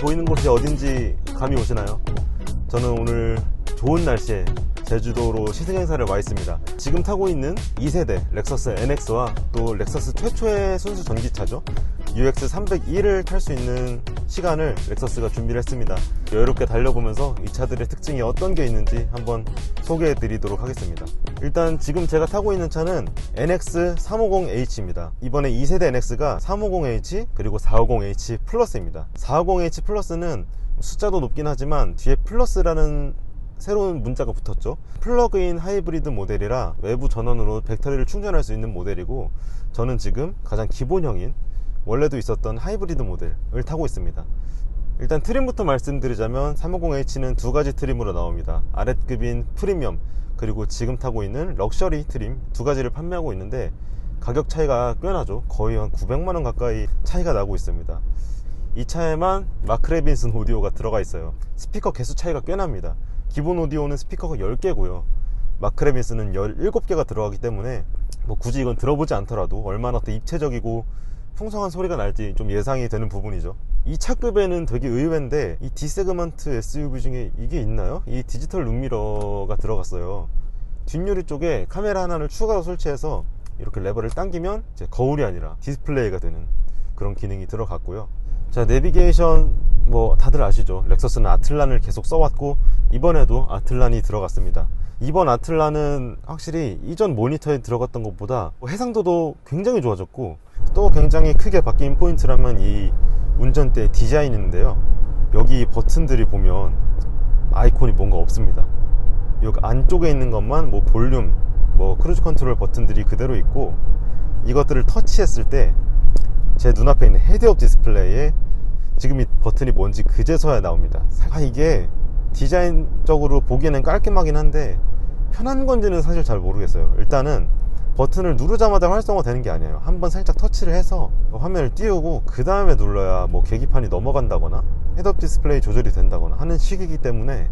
보이는 곳이 어딘지 감이 오시나요? 저는 오늘 좋은 날씨에 제주도로 시승 행사를 와 있습니다. 지금 타고 있는 2세대 렉서스 NX와 또 렉서스 최초의 순수 전기차죠. UX 301을 탈 수 있는 시간을 렉서스가 준비를 했습니다. 여유롭게 달려보면서 이 차들의 특징이 어떤 게 있는지 한번 소개해 드리도록 하겠습니다. 일단 지금 제가 타고 있는 차는 NX 350H입니다. 이번에 2세대 NX가 350H 그리고 450H 플러스입니다. 450H 플러스는 숫자도 높긴 하지만 뒤에 플러스라는 새로운 문자가 붙었죠. 플러그인 하이브리드 모델이라 외부 전원으로 배터리를 충전할 수 있는 모델이고 저는 지금 가장 기본형인 원래도 있었던 하이브리드 모델을 타고 있습니다. 일단 트림부터 말씀드리자면 350H는 두 가지 트림으로 나옵니다. 아랫급인 프리미엄 그리고 지금 타고 있는 럭셔리 트림 두 가지를 판매하고 있는데 가격 차이가 꽤 나죠. 거의 한 900만원 가까이 차이가 나고 있습니다. 이 차에만 마크 레빈슨 오디오가 들어가 있어요. 스피커 개수 차이가 꽤 납니다. 기본 오디오는 스피커가 10개고요. 마크레빈스는 17개가 들어가기 때문에 뭐 굳이 이건 들어보지 않더라도 얼마나 더 입체적이고 풍성한 소리가 날지 좀 예상이 되는 부분이죠. 이 차급에는 되게 의외인데 이 D세그먼트 SUV 중에 이게 있나요? 이 디지털 룸미러가 들어갔어요. 뒷유리 쪽에 카메라 하나를 추가로 설치해서 이렇게 레버를 당기면 이제 거울이 아니라 디스플레이가 되는 그런 기능이 들어갔고요. 자, 내비게이션 뭐 다들 아시죠? 렉서스는 아틀란을 계속 써왔고 이번에도 아틀란이 들어갔습니다. 이번 아틀란은 확실히 이전 모니터에 들어갔던 것보다 해상도도 굉장히 좋아졌고 또 굉장히 크게 바뀐 포인트라면 이 운전대 디자인인데요. 여기 버튼들이 보면 아이콘이 뭔가 없습니다. 여기 안쪽에 있는 것만 뭐 볼륨, 뭐 크루즈 컨트롤 버튼들이 그대로 있고 이것들을 터치했을 때 제 눈앞에 있는 헤드업 디스플레이에 지금 이 버튼이 뭔지 그제서야 나옵니다. 아, 이게 디자인적으로 보기에는 깔끔하긴 한데 편한 건지는 사실 잘 모르겠어요. 일단은 버튼을 누르자마자 활성화 되는 게 아니에요. 한번 살짝 터치를 해서 화면을 띄우고 그 다음에 눌러야 뭐 계기판이 넘어간다거나 헤드업 디스플레이 조절이 된다거나 하는 식이기 때문에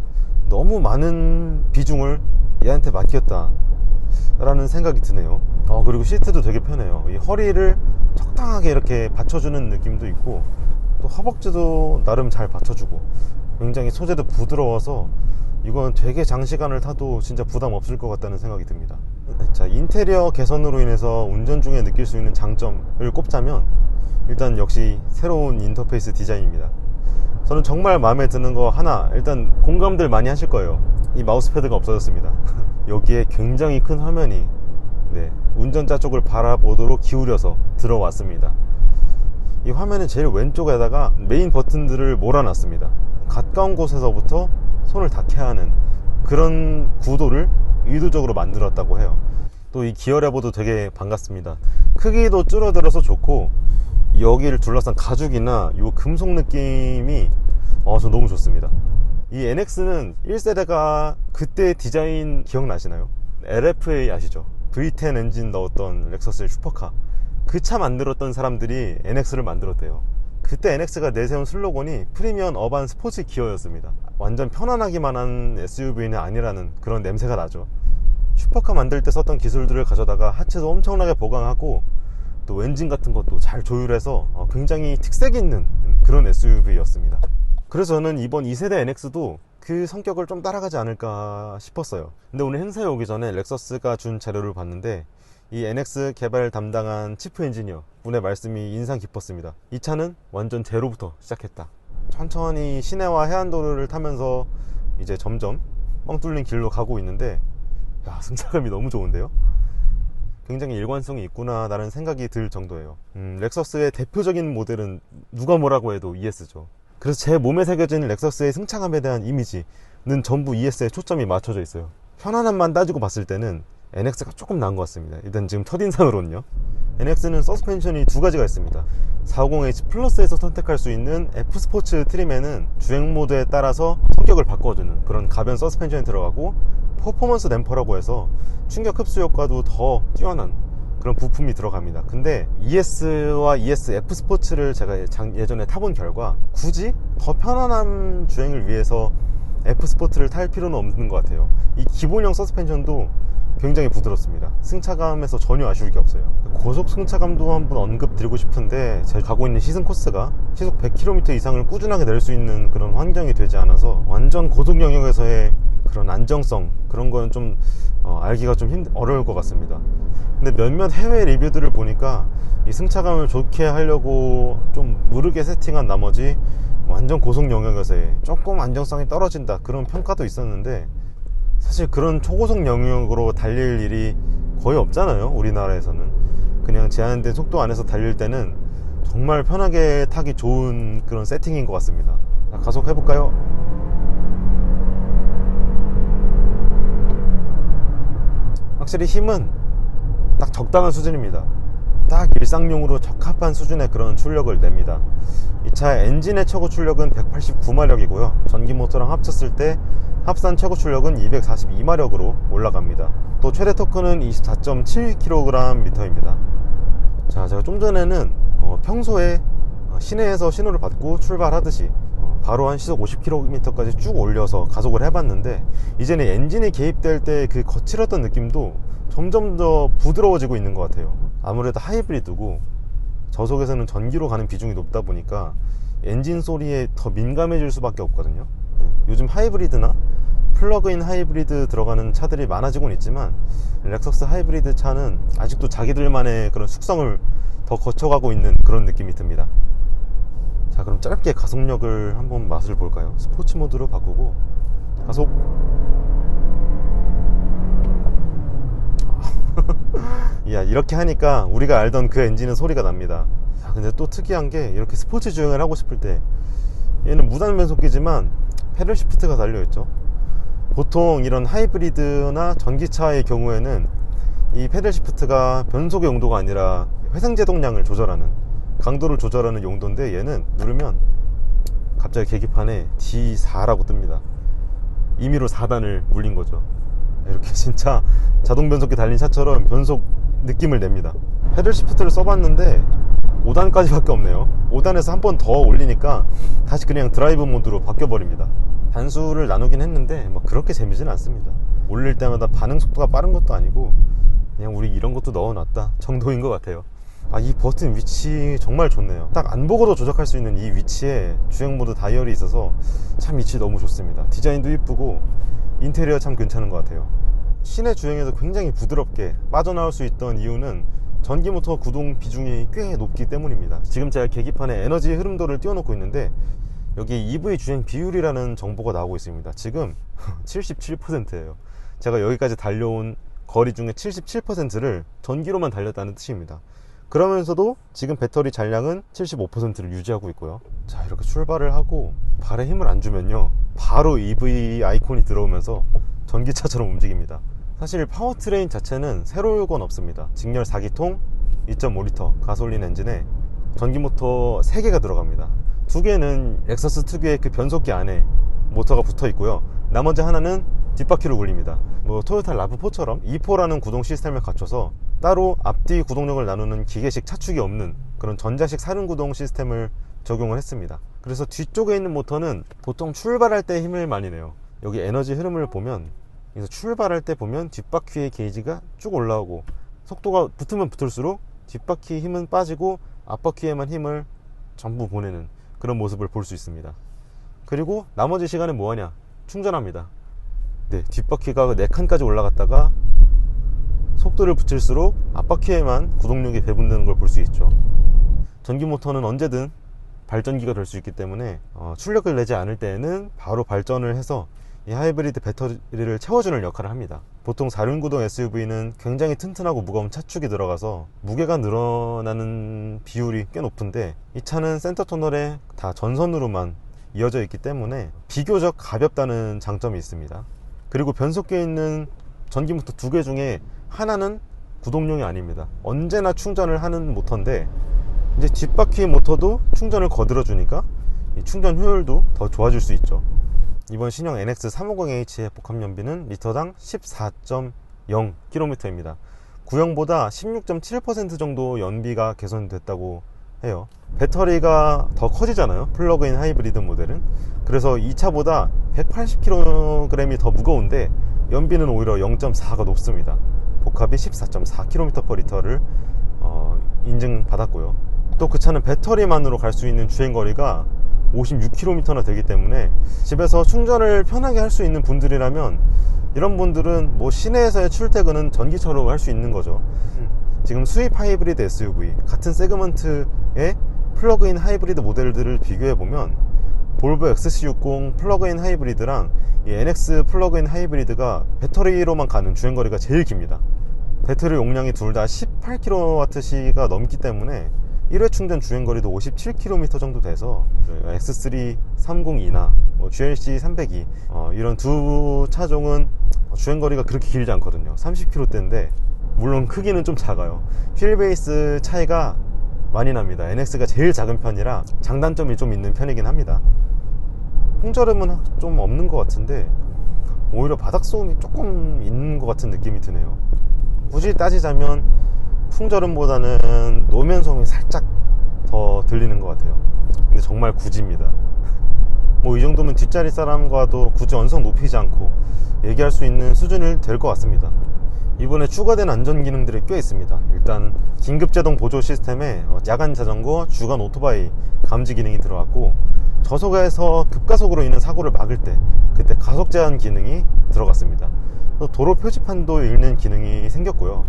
너무 많은 비중을 얘한테 맡겼다 라는 생각이 드네요 어, 그리고 시트도 되게 편해요 이 허리를 적당하게 이렇게 받쳐주는 느낌도 있고 또 허벅지도 나름 잘 받쳐주고 굉장히 소재도 부드러워서 이건 되게 장시간을 타도 진짜 부담 없을 것 같다는 생각이 듭니다. 자 인테리어 개선으로 인해서 운전 중에 느낄 수 있는 장점을 꼽자면 일단 역시 새로운 인터페이스 디자인입니다. 저는 정말 마음에 드는 거 하나 일단 공감들 많이 하실 거예요. 이 마우스패드가 없어졌습니다. 여기에 굉장히 큰 화면이 네, 운전자 쪽을 바라보도록 기울여서 들어왔습니다. 이 화면의 제일 왼쪽에다가 메인 버튼들을 몰아놨습니다 가까운 곳에서부터 손을 닿게 하는 그런 구도를 의도적으로 만들었다고 해요. 또 이 기어 레버도 되게 반갑습니다. 크기도 줄어들어서 좋고 여기를 둘러싼 가죽이나 이 금속 느낌이 어, 저 너무 좋습니다. 이 NX는 1세대가 그때 디자인 기억나시나요? LFA 아시죠? V10 엔진 넣었던 렉서스의 슈퍼카. 그 차 만들었던 사람들이 NX를 만들었대요 그때 NX가 내세운 슬로건이 프리미엄 어반 스포츠 기어였습니다. 완전 편안하기만 한 SUV는 아니라는 그런 냄새가 나죠. 슈퍼카 만들 때 썼던 기술들을 가져다가 하체도 엄청나게 보강하고 또 엔진 같은 것도 잘 조율해서 어, 굉장히 특색 있는 그런 SUV였습니다. 그래서 저는 이번 2세대 NX도 그 성격을 좀 따라가지 않을까 싶었어요. 근데 오늘 행사에 오기 전에 렉서스가 준 자료를 봤는데 이 NX 개발 담당한 치프 엔지니어 분의 말씀이 인상 깊었습니다. 이 차는 완전 제로부터 시작했다. 천천히 시내와 해안도로를 타면서 이제 점점 뻥 뚫린 길로 가고 있는데 야 승차감이 너무 좋은데요? 굉장히 일관성이 있구나 라는 생각이 들 정도예요. 음, 렉서스의 대표적인 모델은 누가 뭐라고 해도 ES죠. 그래서 제 몸에 새겨진 렉서스의 승차감에 대한 이미지는 전부 ES에 초점이 맞춰져 있어요. 편안함만 따지고 봤을 때는 NX가 조금 나은 것 같습니다. 일단 지금 첫인상으로는요. NX는 서스펜션이 두 가지가 있습니다. 450H 플러스에서 선택할 수 있는 F 스포츠 트림에는 주행 모드에 따라서 성격을 바꿔주는 그런 가변 서스펜션이 들어가고 퍼포먼스 댐퍼라고 해서 충격 흡수 효과도 더 뛰어난 그런 부품이 들어갑니다. 근데 ES와 ES F 스포츠를 제가 예전에 타본 결과 굳이 더 편안한 주행을 위해서 F 스포츠를 탈 필요는 없는 것 같아요. 이 기본형 서스펜션도 굉장히 부드럽습니다. 승차감에서 전혀 아쉬울 게 없어요. 고속 승차감도 한번 언급드리고 싶은데 제가 가고 있는 시즌 코스가 시속 100km 이상을 꾸준하게 낼 수 있는 그런 환경이 되지 않아서 완전 고속 영역에서의 그런 안정성 그런 거는 좀 어, 알기가 좀 힘, 어려울 것 같습니다. 근데 몇몇 해외 리뷰들을 보니까 이 승차감을 좋게 하려고 좀 무르게 세팅한 나머지 완전 고속 영역에서의 조금 안정성이 떨어진다 그런 평가도 있었는데 사실 그런 초고속 영역으로 달릴 일이 거의 없잖아요 우리나라에서는. 그냥 제한된 속도 안에서 달릴 때는 정말 편하게 타기 좋은 그런 세팅인 것 같습니다. 자, 가속해 볼까요? 확실히 힘은 딱 적당한 수준입니다 딱 일상용으로 적합한 수준의 그런 출력을 냅니다. 이 차의 엔진의 최고 출력은 189마력이고요. 전기 모터랑 합쳤을 때 합산 최고 출력은 242마력으로 올라갑니다. 또 최대 토크는 24.7kgm입니다. 자 제가 좀 전에는 어, 평소에 시내에서 신호를 받고 출발하듯이 어, 바로 한 시속 50km까지 쭉 올려서 가속을 해봤는데 이제는 엔진이 개입될 때 그 거칠었던 느낌도 점점 더 부드러워지고 있는 것 같아요 아무래도 하이브리드고 저속에서는 전기로 가는 비중이 높다 보니까 엔진 소리에 더 민감해질 수밖에 없거든요. 네, 요즘 하이브리드나 플러그인 하이브리드 들어가는 차들이 많아지곤 있지만 렉서스 하이브리드 차는 아직도 자기들만의 그런 숙성을 더 거쳐가고 있는 그런 느낌이 듭니다. 자 그럼 짧게 가속력을 한번 맛을 볼까요? 스포츠 모드로 바꾸고 가속 야 이렇게 하니까 우리가 알던 그 엔진은 소리가 납니다. 아, 근데 또 특이한 게 이렇게 스포츠 주행을 하고 싶을 때 얘는 무단 변속기지만 페럴 시프트가 달려있죠. 보통 이런 하이브리드나 전기차의 경우에는 이 페럴 시프트가 변속의 용도가 아니라 회생 제동량을 조절하는 강도를 조절하는 용도인데 얘는 누르면 갑자기 계기판에 D4라고 뜹니다. 임의로 4단을 물린 거죠. 이렇게 진짜 자동 변속기 달린 차처럼 변속 느낌을 냅니다. 페럴 시프트를 써봤는데 5단까지밖에 없네요. 5단에서 한 번 더 올리니까 다시 그냥 드라이브 모드로 바뀌어 버립니다. 단수를 나누긴 했는데 뭐 그렇게 재미진 않습니다. 올릴 때마다 반응 속도가 빠른 것도 아니고 그냥 우리 이런 것도 넣어놨다 정도인 것 같아요. 아 이 버튼 위치 정말 좋네요. 딱 안 보고도 조작할 수 있는 이 위치에 주행모드 다이얼이 있어서 참 위치 너무 좋습니다. 디자인도 이쁘고 인테리어 참 괜찮은 것 같아요 시내 주행에서 굉장히 부드럽게 빠져나올 수 있던 이유는 전기 모터 구동 비중이 꽤 높기 때문입니다. 지금 제가 계기판에 에너지 흐름도를 띄워놓고 있는데 여기 EV 주행 비율이라는 정보가 나오고 있습니다. 지금 77%예요. 제가 여기까지 달려온 거리 중에 77%를 전기로만 달렸다는 뜻입니다. 그러면서도 지금 배터리 잔량은 75%를 유지하고 있고요. 자 이렇게 출발을 하고 발에 힘을 안 주면요. 바로 EV 아이콘이 들어오면서 전기차처럼 움직입니다. 사실 파워트레인 자체는 새로울 건 없습니다. 직렬 4기통 2.5리터 가솔린 엔진에 전기모터 3개가 들어갑니다. 두 개는 렉서스 특유의 그 변속기 안에 모터가 붙어 있고요. 나머지 하나는 뒷바퀴로 굴립니다. 뭐 토요타 라브4처럼 2포라는 구동 시스템을 갖춰서 따로 앞뒤 구동력을 나누는 기계식 차축이 없는 그런 전자식 사륜 구동 시스템을 적용을 했습니다. 그래서 뒤쪽에 있는 모터는 보통 출발할 때 힘을 많이 내요 여기 에너지 흐름을 보면 그래서 출발할 때 보면 뒷바퀴의 게이지가 쭉 올라오고 속도가 붙으면 붙을수록 뒷바퀴 힘은 빠지고 앞바퀴에만 힘을 전부 보내는 그런 모습을 볼 수 있습니다. 그리고 나머지 시간에 뭐하냐? 충전합니다. 네 뒷바퀴가 4칸까지 올라갔다가 속도를 붙일수록 앞바퀴에만 구동력이 배분되는 걸 볼 수 있죠. 전기 모터는 언제든 발전기가 될 수 있기 때문에 어, 출력을 내지 않을 때에는 바로 발전을 해서 이 하이브리드 배터리를 채워주는 역할을 합니다. 보통 4륜구동 SUV는 굉장히 튼튼하고 무거운 차축이 들어가서 무게가 늘어나는 비율이 꽤 높은데 이 차는 센터 터널에 다 전선으로만 이어져 있기 때문에 비교적 가볍다는 장점이 있습니다. 그리고 변속기에 있는 전기모터 두 개 중에 하나는 구동용이 아닙니다. 언제나 충전을 하는 모터인데 이제 뒷바퀴 모터도 충전을 거들어 주니까 충전 효율도 더 좋아질 수 있죠 이번 신형 NX350H의 복합연비는 리터당 14.0km입니다 구형보다 16.7% 정도 연비가 개선됐다고 해요 배터리가 더 커지잖아요 플러그인 하이브리드 모델은 그래서 이 차보다 180kg이 더 무거운데 연비는 오히려 0.4가 높습니다. 복합이 14.4km/L를 어, 인증받았고요. 또 그 차는 배터리만으로 갈 수 있는 주행거리가 56km나 되기 때문에 집에서 충전을 편하게 할 수 있는 분들이라면 이런 분들은 뭐 시내에서의 출퇴근은 전기차로 할 수 있는 거죠. 지금 수입 하이브리드 SUV 같은 세그먼트의 플러그인 하이브리드 모델들을 비교해 보면 볼보 XC60 플러그인 하이브리드랑 이 NX 플러그인 하이브리드가 배터리로만 가는 주행거리가 제일 깁니다. 배터리 용량이 둘 다 18kWh가 넘기 때문에 1회 충전 주행거리도 57km 정도 돼서 X3 302나 뭐 GLC 302 어, 이런 두 차종은 주행거리가 그렇게 길지 않거든요. 30km대인데 물론 크기는 좀 작아요. 휠베이스 차이가 많이 납니다. NX가 제일 작은 편이라 장단점이 좀 있는 편이긴 합니다. 풍절음은 좀 없는 것 같은데 오히려 바닥 소음이 조금 있는 것 같은 느낌이 드네요. 굳이 따지자면 풍절음보다는 노면 소음이 살짝 더 들리는 것 같아요. 근데 정말 굳이입니다. 뭐 이 정도면 뒷자리 사람과도 굳이 언성 높이지 않고 얘기할 수 있는 수준이 될 것 같습니다. 이번에 추가된 안전 기능들이 꽤 있습니다. 일단 긴급제동 보조 시스템에 어, 야간 자전거, 주간 오토바이 감지 기능이 들어갔고 저속에서 급가속으로 인한 사고를 막을 때 그때 가속 제한 기능이 들어갔습니다. 또 도로 표지판도 읽는 기능이 생겼고요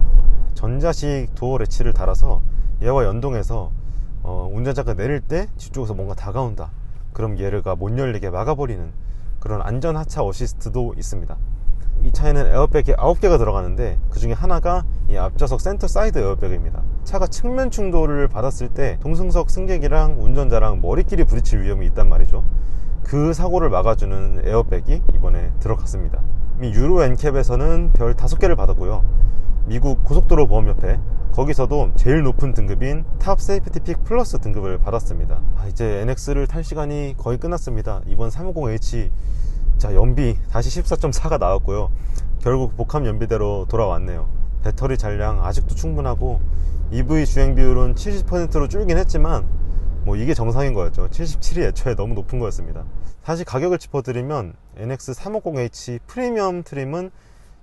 전자식 도어 레치를 달아서 얘와 연동해서 어, 운전자가 내릴 때 뒤쪽에서 뭔가 다가온다. 그럼 얘가 못 열리게 막아버리는 그런 안전 하차 어시스트도 있습니다. 이 차에는 에어백이 9개가 들어가는데 그 중에 하나가 이 앞좌석 센터 사이드 에어백입니다. 차가 측면 충돌을 받았을 때 동승석 승객이랑 운전자랑 머리끼리 부딪힐 위험이 있단 말이죠. 그 사고를 막아주는 에어백이 이번에 들어갔습니다. 이 유로 엔캡에서는 별 5개를 받았고요 미국 고속도로 보험협회 거기서도 제일 높은 등급인 탑 세이프티 픽 플러스 등급을 받았습니다. 아, 이제 NX를 탈 시간이 거의 끝났습니다. 이번 350H 자 연비 다시 14.4가 나왔고요. 결국 복합 연비대로 돌아왔네요. 배터리 잔량 아직도 충분하고 EV 주행 비율은 70%로 줄긴 했지만 뭐 이게 정상인 거였죠. 77이 애초에 너무 높은 거였습니다. 사실 가격을 짚어드리면 NX 350H 프리미엄 트림은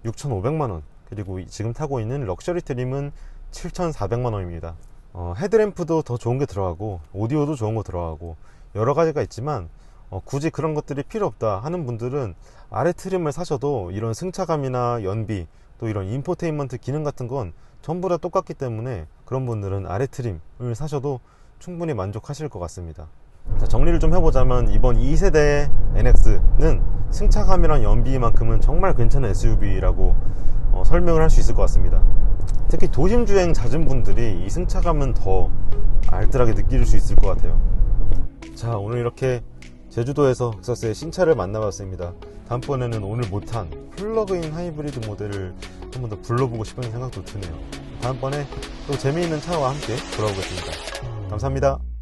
6,500만원 그리고 지금 타고 있는 럭셔리 트림은 7,400만 원입니다. 어, 헤드램프도 더 좋은 게 들어가고 오디오도 좋은 거 들어가고 여러 가지가 있지만 어, 굳이 그런 것들이 필요 없다 하는 분들은 아래 트림을 사셔도 이런 승차감이나 연비 또 이런 인포테인먼트 기능 같은 건 전부 다 똑같기 때문에 그런 분들은 아래 트림을 사셔도 충분히 만족하실 것 같습니다 자, 정리를 좀 해보자면 이번 2세대 NX는 승차감이랑 연비만큼은 정말 괜찮은 SUV라고 어, 설명을 할 수 있을 것 같습니다. 특히 도심 주행 잦은 분들이 이 승차감은 더 알뜰하게 느낄 수 있을 것 같아요. 자 오늘 이렇게 제주도에서 엑서스의 신차를 만나봤습니다. 다음번에는 오늘 못한 플러그인 하이브리드 모델을 한 번 더 불러보고 싶은 생각도 드네요. 다음번에 또 재미있는 차와 함께 돌아오겠습니다. 감사합니다